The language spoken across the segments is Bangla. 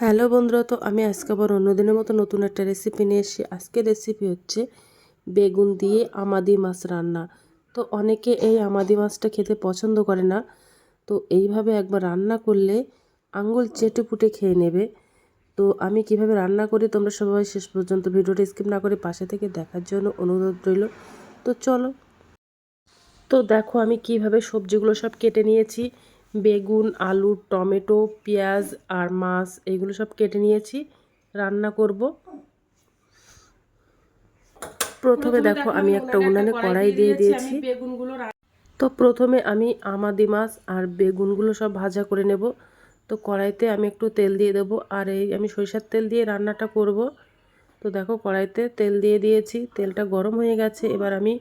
হ্যালো বন্ধুরা, তো আমি আজকে আবার অন্যদিনের মতো নতুন একটা রেসিপি নিয়ে এসেছি। আজকের রেসিপি হচ্ছে বেগুন দিয়ে আমাদি মাছ রান্না। তো অনেকে এই আমাদি মাছটা খেতে পছন্দ করে না। তো এইভাবে একবার রান্না করলে আঙ্গুল চেটে পুটে খেয়ে নেবে। তো আমি কীভাবে রান্না করি তোমরা সবাই শেষ পর্যন্ত ভিডিওটা স্কিপ না করে পাশে থেকে দেখার জন্য অনুরোধ রইল। তো চলো। তো দেখো আমি কীভাবে সবজিগুলো সব কেটে নিয়েছি। বেগুন আলু টমেটো পেঁয়াজ আর মাছ এগুলো সব কেটে নিয়েছি। রান্না করব। প্রথমে দেখো আমি একটা উনানে কড়াই দিয়ে দিয়েছি বেগুনগুলো তো প্রথমে আমি আমাদি মাছ আর বেগুনগুলো সব ভাজা করে নেব। তো কড়াইতে আমি একটু তেল দিয়ে দেবো আর এই আমি সরিষার তেল দিয়ে রান্নাটা করব। তো দেখো কড়াইতে তেল দিয়ে দিয়েছি তেলটা গরম হয়ে গেছে। এবার আমি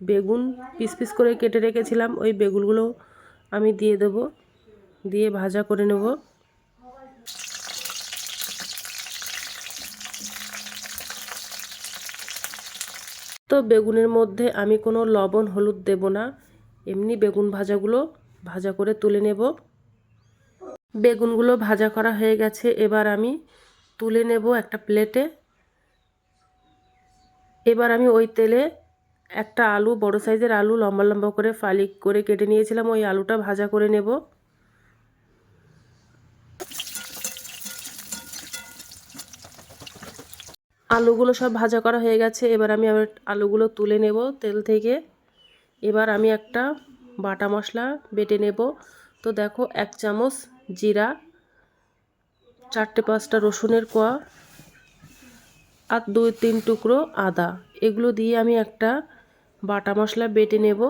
বেগুন পিস পিস করে কেটে রেখেছিলাম। ওই বেগুনগুলো আমি দিয়ে দেব। দিয়ে ভাজা করে নেব। তো বেগুনের মধ্যে আমি কোনো লবণ, হলুদ দেব না। এমনি বেগুন ভাজাগুলো ভাজা করে তুলে নেব। বেগুনগুলো ভাজা করা হয়ে গেছে। এবার আমি তুলে নেব একটা প্লেটে। এবার আমি ওই তেলে একটা আলু, বড় সাইজের আলু, লম্বা লম্বা করে ফালি করে কেটে নিয়েছিলাম। ওই আলুটা ভাজা করে নেব। আলুগুলো সব ভাজা করা হয়ে গেছে। এবার আমি আবার আলুগুলো তুলে নেব তেল থেকে। এবার আমি একটা বাটা মশলা বেটে নেব। তো দেখো, এক চামচ জিরা, চারটে পাঁচটা রসুনের কোয়া, আর দুই তিন টুকরো আদা। এগুলো দিয়ে আমি একটা বাটা মশলা বেটে নেব।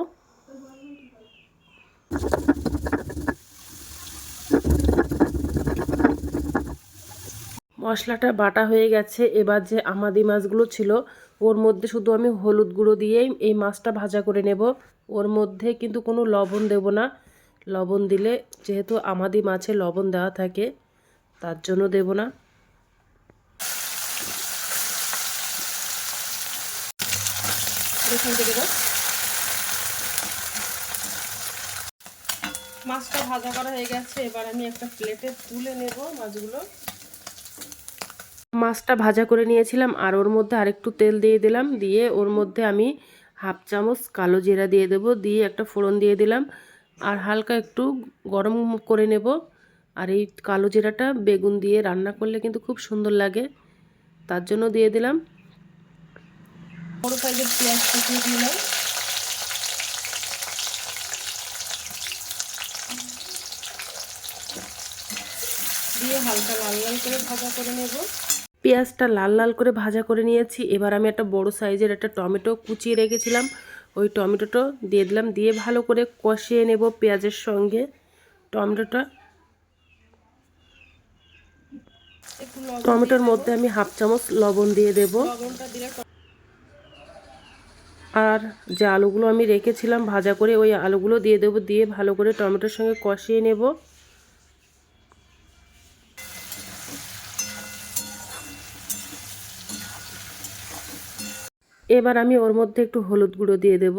মশলাটা বাটা হয়ে গেছে। এবার যে আমাদি মাছগুলো ছিল, ওর মধ্যে শুধু আমি হলুদ গুঁড়ো দিয়েই এই মাছটা ভাজা করে নেব। ওর মধ্যে কিন্তু কোনো লবণ দেব না। লবণ দিলে যেহেতু আমাদি মাছে লবণ দেওয়া থাকে, তার জন্য দেব না। দাও মাছটা ভাজা করা হয়ে গেছে, এবার আমি একটা প্লেটে তুলে নেব মাছগুলো। মাছটা ভাজা করে নিয়েছিলাম, আর ওর মধ্যে আরেকটু তেল দিয়ে দিলাম, দিয়ে ওর মধ্যে আমি হাফ চামচ কালো জিরা দিয়ে দেব, দিয়ে একটা ফোড়ন দিয়ে দিলাম, আর হালকা একটু গরম করে নেব। আর এই কালো জিরাটা বেগুন দিয়ে রান্না করলে কিন্তু খুব সুন্দর লাগে, তার জন্য দিয়ে দিলাম। বড় সাইজের পেঁয়াজ কুচিয়ে দিলাম। দিয়ে হালকা লাল লাল করে ভাজা করে নেব। পেঁয়াজটা লাল লাল করে ভাজা করে নিয়েছি। এবার আমি একটা বড় সাইজের একটা টমেটো কুচিয়ে রেখেছিলাম। ওই টমেটোটা দিয়ে দিলাম। দিয়ে ভালো করে কষিয়ে নেব পেঁয়াজের সঙ্গে টমেটোটা। টমেটোর মধ্যে আমি হাফ চামচ লবণ দিয়ে দেব। লবণটা দিলে আর যে আলুগুলো আমি রেখেছিলাম ভাজা করে ওই আলুগুলো দিয়ে দেবো, দিয়ে ভালো করে টমেটোর সঙ্গে কষিয়ে নেব। এবার আমি ওর মধ্যে একটু হলুদ গুঁড়ো দিয়ে দেব।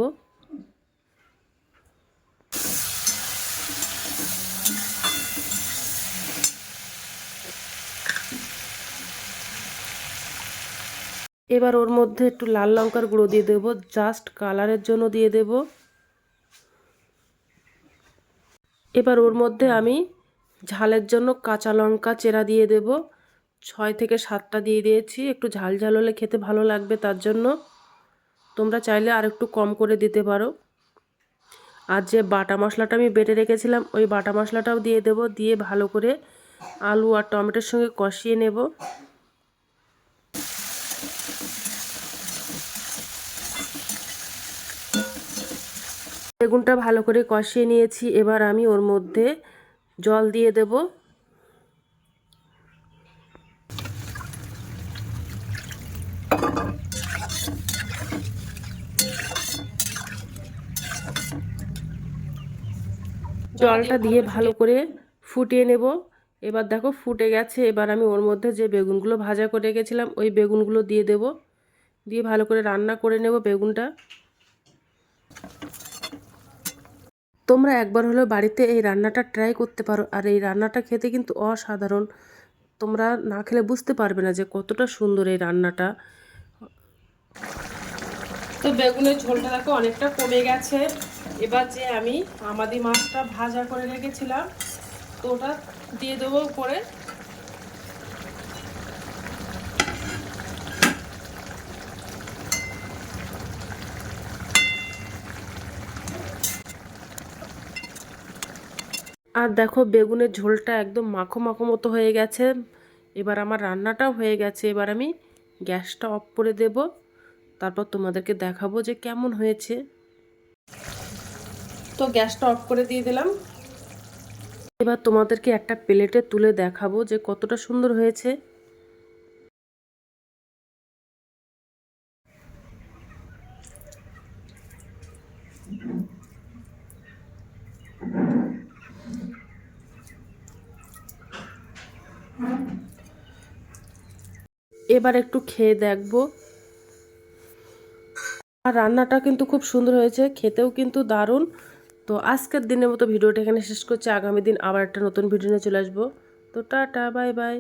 এবার ওর মধ্যে একটু লাল লঙ্কার গুঁড়ো দিয়ে দেব জাস্ট কালারের জন্য দিয়ে দেব। এবার ওর মধ্যে আমি ঝালের জন্য কাঁচা লঙ্কা চেরা দিয়ে দেব। ছয় থেকে সাতটা দিয়ে দিয়েছি, একটু ঝাল ঝাল হলে খেতে ভালো লাগবে তার জন্য। তোমরা চাইলে আর একটু কম করে দিতে পারো। আর যে বাটা মশলাটা আমি বেটে রেখেছিলাম, ওই বাটা মশলাটাও দিয়ে দেব, দিয়ে ভালো করে আলু আর টমেটোর সঙ্গে কষিয়ে নেব। বেগুনটা ভালো করে কষিয়ে নিয়েছি। এবার আমি ওর মধ্যে জল দিয়ে দেব। জলটা দিয়ে ভালো করে ফুটিয়ে নেব। এবার দেখো ফুটে গেছে। এবার আমি ওর মধ্যে যে বেগুনগুলো ভাজা করে রেখেছিলাম, ওই বেগুনগুলো দিয়ে দেব। দিয়ে ভালো করে রান্না করে নেব বেগুনটা। তোমরা একবার হলেও বাড়িতে এই রান্নাটা ট্রাই করতে পারো। আর এই রান্নাটা খেতে কিন্তু অসাধারণ। তোমরা না খেলে বুঝতে পারবে না যে কতটা সুন্দর এই রান্নাটা। তো বেগুনের ঝোলটা দেখো অনেকটা কমে গেছে। এবার যে আমি আমাদের মাছটা ভাজা করে রেখেছিলাম, তো ওটা দিয়ে দেবো উপরে। আর দেখো বেগুনের ঝোলটা একদম মাখো মাখো মতো হয়ে গেছে। এবার আমার রান্নাটাও হয়ে গেছে। এবার আমি গ্যাসটা অফ করে দেব। তারপর তোমাদেরকে দেখাবো যে কেমন হয়েছে। তো গ্যাসটা অফ করে দিয়ে দিলাম। এবার তোমাদেরকে একটা প্লেটে তুলে দেখাবো যে কতটা সুন্দর হয়েছে। এবার একটু খেয়ে দেখব। আর রান্নাটা কিন্তু খুব সুন্দর হয়েছে, খেতেও কিন্তু দারুণ। তো আজকের দিনের মতো ভিডিওটা এখানে শেষ করছি। আগামী দিন আবার একটা নতুন ভিডিও নিয়ে চলে আসব। তো টাটা, বাই বাই।